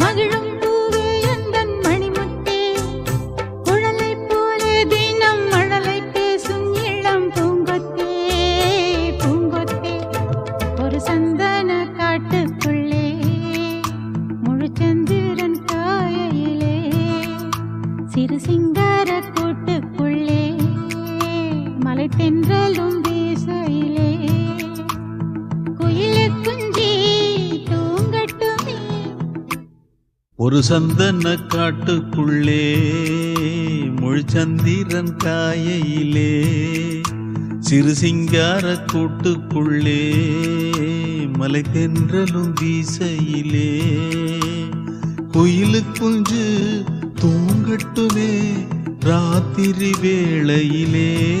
மகிழும் பூவே எந்தன் மணிமுத்தே. குழலை போலே தினம் மழலை பேசும் இளம் பூங்கொத்தே. பூங்கொத்தே ஒரு சந்தன காட்டுக்குள்ளே. முழு சந்திரன் காயிலே சிறு சிங்கார கூட்டுக்குள்ளே. மலை தென்றலும் பேசையிலே ஒரு சந்தன காட்டுக்குள்ளே முழுச்சந்திரன் காயையிலே சிறு சிங்கார கூட்டுக்குள்ளே மலை தென்றலும் வீசையிலே. குயிலு குஞ்சு தூங்கட்டுமே ராத்திரி வேளையிலே.